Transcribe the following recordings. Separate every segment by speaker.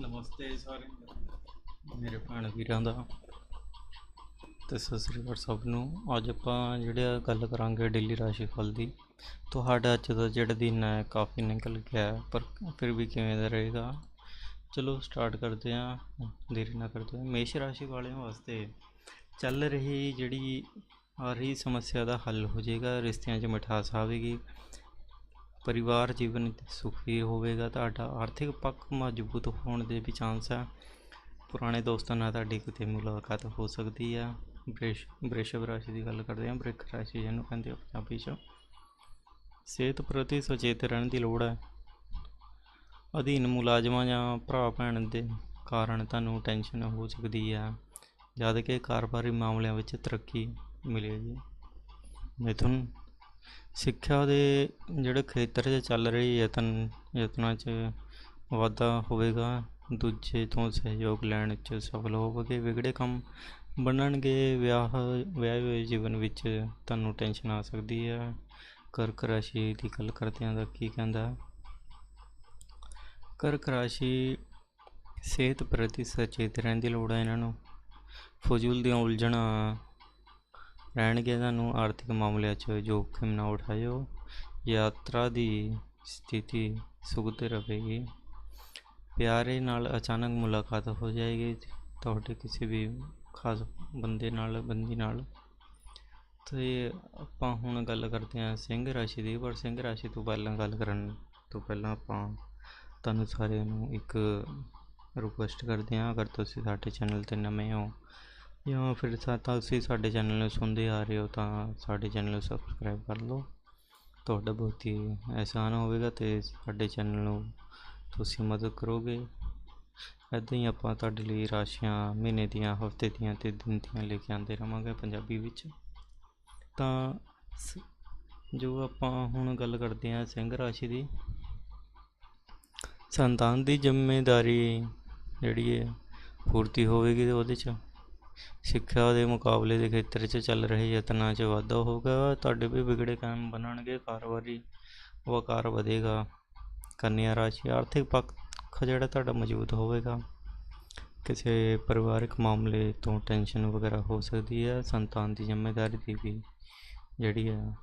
Speaker 1: ਨਮਸਤੇ ਸਾਰੇ। ਮੇਰੇ ਭੈਣ ਵੀਰਾਂ ਦਾ ਤੇ ਸਤਿ ਸ੍ਰੀ ਅਕਾਲ ਸਭ ਨੂੰ। ਅੱਜ ਆਪਾਂ ਜਿਹੜਾ ਗੱਲ ਕਰਾਂਗੇ ਡੇਲੀ ਰਾਸ਼ੀ ਫਲ ਦੀ। ਤੁਹਾਡਾ ਅੱਜ ਦਾ ਜਿਹੜਾ ਦਿਨ ਹੈ ਕਾਫੀ ਨਿਕਲ ਗਿਆ ਪਰ ਫਿਰ ਵੀ ਕਿਵੇਂ ਦਾ ਰਹੇਗਾ? ਚਲੋ ਸਟਾਰਟ ਕਰਦੇ ਹਾਂ, ਦੇਰੀ ਨਾ ਕਰਦੇ ਹਾਂ ਮੇਸ਼ ਰਾਸ਼ੀ ਵਾਲਿਆਂ ਵਾਸਤੇ ਚੱਲ ਰਹੀ ਜਿਹੜੀ ਆ ਰਹੀ ਸਮੱਸਿਆ ਦਾ ਹੱਲ ਹੋ ਜਾਏਗਾ, ਰਿਸ਼ਤਿਆਂ 'ਚ ਮਿਠਾਸ ਆਵੇਗੀ। ਪਰਿਵਾਰ ਜੀਵਨ ਸੁਖੀ ਹੋਵੇਗਾ, ਤੁਹਾਡਾ ਆਰਥਿਕ ਪੱਖ ਮਜ਼ਬੂਤ ਹੋਣ ਦੇ ਵੀ ਚਾਂਸ ਹੈ ਪੁਰਾਣੇ ਦੋਸਤਾਂ ਨਾਲ ਤੁਹਾਡੀ ਕਿਤੇ ਮੁਲਾਕਾਤ ਹੋ ਸਕਦੀ ਹੈ ਬ੍ਰਿਸ਼, ਬ੍ਰਿਸ਼ਭ ਰਾਸ਼ੀ ਦੀ ਗੱਲ ਕਰਦੇ ਹਾਂ, ਬ੍ਰਿਖ ਰਾਸ਼ੀ ਜਿਹਨੂੰ ਕਹਿੰਦੇ ਆ ਪੰਜਾਬੀ 'ਚ। ਸਿਹਤ ਪ੍ਰਤੀ ਸੁਚੇਤ ਰਹਿਣ ਦੀ ਲੋੜ ਹੈ ਅਧੀਨ ਮੁਲਾਜ਼ਮਾਂ ਜਾਂ ਭਰਾ ਭੈਣ ਦੇ ਕਾਰਨ ਤੁਹਾਨੂੰ ਟੈਨਸ਼ਨ ਹੋ ਸਕਦੀ ਹੈ ਜਦ ਕਿ ਕਾਰੋਬਾਰੀ ਮਾਮਲਿਆਂ ਵਿੱਚ ਤਰੱਕੀ ਮਿਲੇਗੀ। ਮਿਥੁਨ ਸਿੱਖਿਆ ਦੇ ਜਿਹੜੇ ਖੇਤਰ 'ਚ ਚੱਲ ਰਹੇ ਯਤਨ, ਯਤਨਾਂ 'ਚ ਵਾਧਾ ਹੋਵੇਗਾ, ਦੂਜੇ ਤੋਂ ਸਹਿਯੋਗ ਲੈਣ 'ਚ ਸਫਲ ਹੋਵੋਗੇ, ਵਿਗੜੇ ਕੰਮ ਬਣਨਗੇ, ਵਿਆਹ, ਵਿਆਹੇ ਹੋਏ ਜੀਵਨ ਵਿੱਚ ਤੁਹਾਨੂੰ ਟੈਨਸ਼ਨ ਆ ਸਕਦੀ ਹੈ ਕਰਕ ਰਾਸ਼ੀ ਦੀ ਗੱਲ ਕਰਦੇ ਹਾਂ ਤਾਂ ਕੀ ਕਹਿੰਦਾ? ਕਰਕ ਰਾਸ਼ੀ ਸਿਹਤ ਪ੍ਰਤੀ ਸਚੇਤ ਰਹਿਣ ਦੀ ਲੋੜ ਹੈ ਇਹਨਾਂ ਨੂੰ। ਫਜ਼ੂਲ ਦੀਆਂ ਉਲਝਣਾਂ ਰਹਿਣਗੇ ਤੁਹਾਨੂੰ ਆਰਥਿਕ ਮਾਮਲਿਆਂ 'ਚ ਜੋਖਿਮ ਨਾ ਉਠਾਇਓ। ਯਾਤਰਾ ਦੀ ਸਥਿਤੀ ਸੁਗਤ ਰਹੇਗੀ। ਪਿਆਰੇ ਨਾਲ ਅਚਾਨਕ ਮੁਲਾਕਾਤ ਹੋ ਜਾਏਗੀ। ਤੁਹਾਡੇ ਕਿਸੇ ਵੀ ਖਾਸ ਬੰਦੇ ਨਾਲ, ਬੰਦੀ ਨਾਲ। ਤੇ ਆਪਾਂ ਹੁਣ ਗੱਲ ਕਰਦੇ ਹਾਂ ਸਿੰਘ ਰਾਸ਼ੀ ਦੀ। ਪਰ ਸਿੰਘ ਰਾਸ਼ੀ ਤੋਂ ਪਹਿਲਾਂ ਗੱਲ ਕਰਨ ਤੋਂ ਪਹਿਲਾਂ ਆਪਾਂ ਤੁਹਾਨੂੰ ਸਾਰਿਆਂ ਨੂੰ ਇੱਕ ਰਿਕੁਐਸਟ ਕਰਦੇ ਹਾਂ। ਅਗਰ ਤੁਸੀਂ ਸਾਡੇ ਚੈਨਲ ਤੇ ਨਵੇਂ ਹੋ ਜਾਂ ਫਿਰ ਸਾ ਤੁਸੀਂ ਸਾਡੇ ਚੈਨਲ ਨੂੰ ਸੁਣਦੇ ਆ ਰਹੇ ਹੋ ਤਾਂ ਸਾਡੇ ਚੈਨਲ ਨੂੰ ਸਬਸਕ੍ਰਾਈਬ ਕਰ ਲਓ। ਤੁਹਾਡਾ ਬਹੁਤ ਹੀ ਆਸਾਨ ਹੋਵੇਗਾ ਤੇ ਸਾਡੇ ਚੈਨਲ ਨੂੰ ਤੁਸੀਂ ਮਦਦ ਕਰੋਗੇ। ਇੱਦਾਂ ਹੀ ਆਪਾਂ ਤੁਹਾਡੇ ਲਈ ਰਾਸ਼ੀਆਂ ਮਹੀਨੇ ਦੀਆਂ, ਹਫ਼ਤੇ ਦੀਆਂ ਤੇ ਦਿਨ ਦੀਆਂ ਲੈ ਕੇ ਆਉਂਦੇ ਰਵਾਂਗੇ ਪੰਜਾਬੀ ਵਿੱਚ। ਤਾਂ ਸ- ਜੋ ਆਪਾਂ ਹੁਣ ਗੱਲ ਕਰਦੇ ਹਾਂ ਸਿੰਘ ਰਾਸ਼ੀ ਦੀ, ਸੰਤਾਨ ਦੀ ਜ਼ਿੰਮੇਵਾਰੀ ਜਿਹੜੀ ਹੈ ਪੂਰਤੀ ਹੋਵੇਗੀ ਉਹਦੇ 'ਚ। ਸਿੱਖਿਆ ਦੇ ਮੁਕਾਬਲੇ ਦੇ ਖੇਤਰ 'ਚ ਚੱਲ ਰਹੇ ਯਤਨਾਂ 'ਚ ਵਾਧਾ ਹੋਵੇਗਾ ਤੁਹਾਡੇ ਵੀ ਵਿਗੜੇ ਕਾਇਮ ਬਣਨਗੇ ਕਾਰੋਬਾਰੀ ਵਕਾਰ ਵਧੇਗਾ। ਕੰਨਿਆ ਰਾਸ਼ੀ, ਆਰਥਿਕ ਪੱਖ ਜਿਹੜਾ ਤੁਹਾਡਾ ਮੌਜੂਦ ਹੋਵੇਗਾ। ਕਿਸੇ ਪਰਿਵਾਰਕ ਮਾਮਲੇ ਤੋਂ ਟੈਨਸ਼ਨ ਵਗੈਰਾ ਹੋ ਸਕਦੀ ਹੈ। ਸੰਤਾਨ ਦੀ ਜ਼ਿੰਮੇਵਾਰੀ ਦੀ ਵੀ ਜਿਹੜੀ ਹੈ,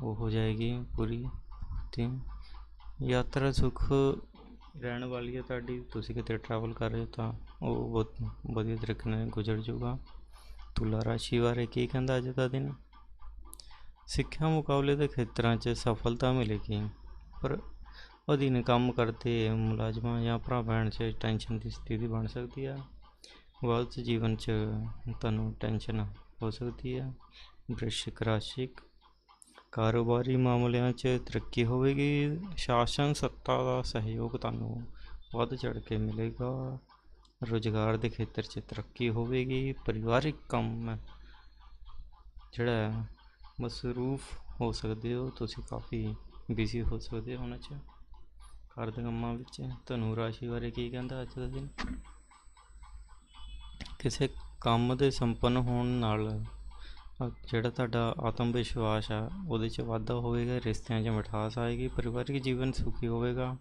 Speaker 1: ਉਹ ਹੋ ਜਾਏਗੀ ਪੂਰੀ ਤੇ ਯਾਤਰਾ ਸੁਖ ਰਹਿਣ ਵਾਲੀ ਹੈ ਤੁਹਾਡੀ। ਤੁਸੀਂ ਕਿਤੇ ਟਰੈਵਲ ਕਰ ਰਹੇ ਹੋ ਤਾਂ ਉਹ ਬਹੁਤ ਵਧੀਆ ਤਰੀਕੇ ਨਾਲ ਗੁਜ਼ਰ ਜਾਊਗਾ। ਤੁਲਾ ਰਾਸ਼ੀ ਬਾਰੇ ਕੀ ਕਹਿੰਦਾ ਅੱਜ ਦਾ ਦਿਨ? ਸਿੱਖਿਆ ਮੁਕਾਬਲੇ ਦੇ ਖੇਤਰਾਂ 'ਚ ਸਫਲਤਾ ਮਿਲੇਗੀ, ਪਰ ਅਧੀਨ ਕੰਮ ਕਰਦੇ ਮੁਲਾਜ਼ਮਾਂ ਜਾਂ ਭਰਾ ਭੈਣ 'ਚ ਟੈਨਸ਼ਨ ਦੀ ਸਥਿਤੀ ਬਣ ਸਕਦੀ ਹੈ ਵਿਅਕਤ ਜੀਵਨ 'ਚ ਤੁਹਾਨੂੰ ਟੈਨਸ਼ਨ ਹੋ ਸਕਦੀ ਹੈ ਵ੍ਰਿਸ਼ਿਕ ਰਾਸ਼ੀ ਕਾਰੋਬਾਰੀ ਮਾਮਲਿਆਂ 'ਚ ਤਰੱਕੀ ਹੋਵੇਗੀ। ਸ਼ਾਸਨ, ਸੱਤਾ ਦਾ ਸਹਿਯੋਗ ਤੁਹਾਨੂੰ ਵੱਧ ਚੜ ਕੇ ਮਿਲੇਗਾ। ਰੁਜ਼ਗਾਰ ਦੇ ਖੇਤਰ 'ਚ ਤਰੱਕੀ ਹੋਵੇਗੀ। ਪਰਿਵਾਰਿਕ ਕੰਮ ਜਿਹੜਾ ਮਸਰੂਫ ਹੋ ਸਕਦੇ ਹੋ। ਤੁਸੀਂ ਕਾਫੀ ਬਿਜ਼ੀ ਹੋ ਸਕਦੇ ਹੋ ਉਹਨਾਂ 'ਚ। ਘਰ ਦੇ ਕੰਮਾਂ ਵਿੱਚ ਧਨੂ ਰਾਸ਼ੀ ਬਾਰੇ ਕੀ ਕਹਿੰਦਾ ਅੱਜ ਦਾ ਦਿਨ? ਕਿਸੇ ਕੰਮ ਦੇ ਸੰਪੰਨ ਹੋਣ ਨਾਲ ਜਿਹੜਾ ਤੁਹਾਡਾ ਆਤਮ ਵਿਸ਼ਵਾਸ ਆ, ਉਹਦੇ 'ਚ ਵਾਧਾ ਹੋਵੇਗਾ, ਰਿਸ਼ਤਿਆਂ 'ਚ ਮਿਠਾਸ ਆਏਗੀ, ਪਰਿਵਾਰਿਕ ਜੀਵਨ ਸੁਖੀ ਹੋਵੇਗਾ।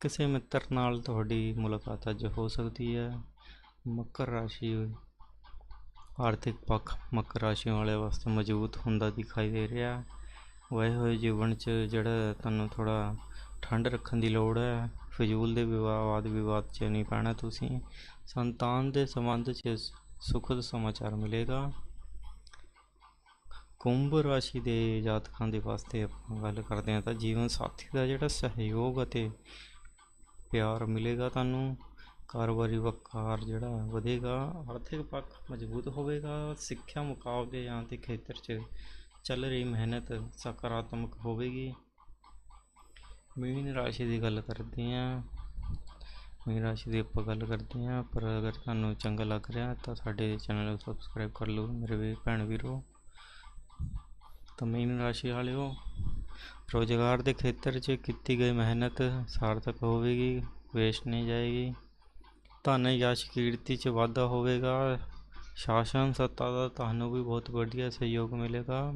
Speaker 1: ਕਿਸੇ ਮਿੱਤਰ ਨਾਲ ਤੁਹਾਡੀ ਮੁਲਾਕਾਤ ਅੱਜ ਹੋ ਸਕਦੀ ਹੈ। ਮਕਰ ਰਾਸ਼ੀ, ਆਰਥਿਕ ਪੱਖ ਮਕਰ ਰਾਸ਼ੀ ਵਾਲੇ ਵਾਸਤੇ ਮਜ਼ਬੂਤ ਹੁੰਦਾ ਦਿਖਾਈ ਦੇ ਰਿਹਾ। ਹੈ ਵਏ ਹੋਏ ਜੀਵਨ 'ਚ ਜਿਹੜਾ ਤੁਹਾਨੂੰ ਥੋੜਾ ਠੰਡ ਰੱਖਣ ਦੀ ਲੋੜ ਹੈ, ਫਜ਼ੂਲ ਦੇ ਵਿਵਾਦ ਵਾਦ ਵਿਵਾਦ 'ਚ ਨਹੀਂ ਪੈਣਾ ਤੁਸੀਂ। ਸੰਤਾਨ ਦੇ ਸੰਬੰਧ 'ਚ ਸੁਖਦ ਸਮਾਚਾਰ ਮਿਲੇਗਾ। ਕੁੰਭ ਰਾਸ਼ੀ ਦੇ ਜਾਤਕਾਂ ਦੇ ਵਾਸਤੇ ਆਪਾਂ ਗੱਲ ਕਰਦੇ ਹਾਂ ਤਾਂ ਜੀਵਨ ਸਾਥੀ ਦਾ ਜਿਹੜਾ ਸਹਿਯੋਗ ਅਤੇ ਪਿਆਰ ਮਿਲੇਗਾ ਤੁਹਾਨੂੰ, ਕਾਰੋਬਾਰੀ ਵਕਾਰ ਜਿਹੜਾ ਵਧੇਗਾ, ਆਰਥਿਕ ਪੱਖ ਮਜ਼ਬੂਤ ਹੋਵੇਗਾ, ਸਿੱਖਿਆ ਮੁਕਾਬਲੇ ਜਾਂ ਦੇ ਖੇਤਰ 'ਚ ਚੱਲ ਰਹੀ ਮਿਹਨਤ ਸਕਾਰਾਤਮਕ ਹੋਵੇਗੀ। ਮੀਨ ਰਾਸ਼ੀ ਦੀ ਗੱਲ ਕਰਦੇ ਹਾਂ। ਮੀਨ ਰਾਸ਼ੀ ਦੀ ਆਪਾਂ ਗੱਲ ਕਰਦੇ ਹਾਂ, ਪਰ ਅਗਰ ਤੁਹਾਨੂੰ ਚੰਗਾ ਲੱਗ ਰਿਹਾ ਤਾਂ ਸਾਡੇ ਚੈਨਲ ਨੂੰ ਸਬਸਕ੍ਰਾਈਬ ਕਰ ਲਓ। ਮੇਰੇ ਵੀ ਭੈਣ ਵੀਰੋ ਤਾਂ ਮੀਨ ਰਾਸ਼ੀ ਵਾਲਿਓ, ਰੋਜ਼ਗਾਰ ਦੇ ਖੇਤਰ 'ਚ ਕੀਤੀ ਗਈ ਮਿਹਨਤ ਸਾਰਥਕ ਹੋਵੇਗੀ ਵੇਸਟ ਨਹੀਂ ਜਾਏਗੀ। ਧਨ ਯਸ਼ ਕੀਰਤੀ 'ਚ ਵਾਧਾ ਹੋਵੇਗਾ। ਸ਼ਾਸਨ, ਸੱਤਾ ਦਾ ਤੁਹਾਨੂੰ ਵੀ ਬਹੁਤ ਵਧੀਆ ਸਹਿਯੋਗ ਮਿਲੇਗਾ।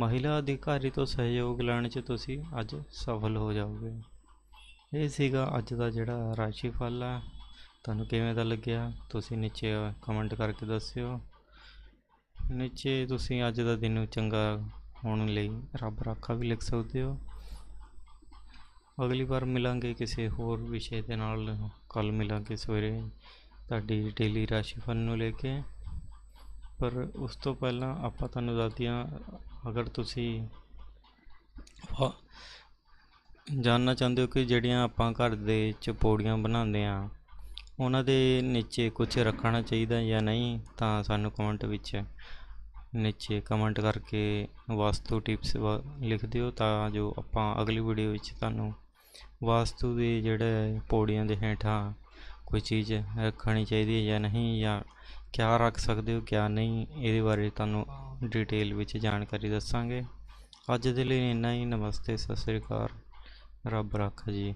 Speaker 1: ਮਹਿਲਾ ਅਧਿਕਾਰੀ ਤੋਂ ਸਹਿਯੋਗ ਲੈਣ 'ਚ ਤੁਸੀਂ ਅੱਜ ਸਫਲ ਹੋ ਜਾਓਗੇ। ਇਹ ਸੀਗਾ ਅੱਜ ਦਾ ਜਿਹੜਾ ਰਾਸ਼ੀ ਫਲ ਆ। ਤੁਹਾਨੂੰ ਕਿਵੇਂ ਦਾ ਲੱਗਿਆ? ਤੁਸੀਂ ਨੀਚੇ ਕਮੈਂਟ ਕਰਕੇ ਦੱਸਿਓ। ਨੀਚੇ ਤੁਸੀਂ ਅੱਜ ਦਾ ਦਿਨ ਚੰਗਾ ਹੋਣ ਲਈ ਰੱਬ ਰਾਖਾ ਵੀ ਲਿਖ ਸਕਦੇ ਹੋ। ਅਗਲੀ ਵਾਰ ਮਿਲਾਂਗੇ ਕਿਸੇ ਹੋਰ ਵਿਸ਼ੇ ਦੇ ਨਾਲ। ਕੱਲ ਮਿਲਾਂਗੇ ਸਵੇਰੇ ਤੁਹਾਡੀ ਡੇਲੀ ਰਾਸ਼ੀਫਲ ਨੂੰ ਲੈ ਕੇ। ਪਰ ਉਸ ਤੋਂ ਪਹਿਲਾਂ ਆਪਾਂ ਤੁਹਾਨੂੰ ਦੱਸਦੀਆਂ ਅਗਰ ਤੁਸੀਂ ਜਾਣਨਾ ਚਾਹੁੰਦੇ ਹੋ ਕਿ ਜਿਹੜੀਆਂ ਆਪਾਂ ਘਰ ਦੇ ਵਿੱਚ ਪੌੜੀਆਂ ਬਣਾਉਂਦੇ ਆ ਉਹਨਾਂ ਦੇ ਨੀਚੇ ਕੁਝ ਰੱਖਣਾ ਚਾਹੀਦਾ ਜਾਂ ਨਹੀਂ, ਤਾਂ ਸਾਨੂੰ ਕਮੈਂਟ ਵਿੱਚ ਨੀਚੇ ਕਮੈਂਟ ਕਰਕੇ ਵਾਸਤੂ ਟਿਪਸ ਲਿਖ ਦਿਓ ਤਾਂ ਜੋ ਆਪਾਂ ਅਗਲੀ ਵੀਡੀਓ ਵਿੱਚ ਤੁਹਾਨੂੰ ਵਾਸਤੂ ਦੇ ਜਿਹੜੇ ਪੌੜੀਆਂ ਦੇ ਹੇਠਾਂ ਕੋਈ ਚੀਜ਼ ਰੱਖਣੀ ਚਾਹੀਦੀ ਹੈ ਜਾਂ ਨਹੀਂ ਜਾਂ ਕਿਆ ਰੱਖ ਸਕਦੇ ਹੋ, ਕਿਆ ਨਹੀਂ, ਇਹਦੇ ਬਾਰੇ ਤੁਹਾਨੂੰ ਡਿਟੇਲ ਵਿੱਚ ਜਾਣਕਾਰੀ ਦੱਸਾਂਗੇ। ਅੱਜ ਦੇ ਲਈ ਇੰਨਾ ਹੀ। ਨਮਸਤੇ, ਸਤਿ ਸ੍ਰੀ ਅਕਾਲ। ਰੱਬ ਰੱਖਾ ਜੀ।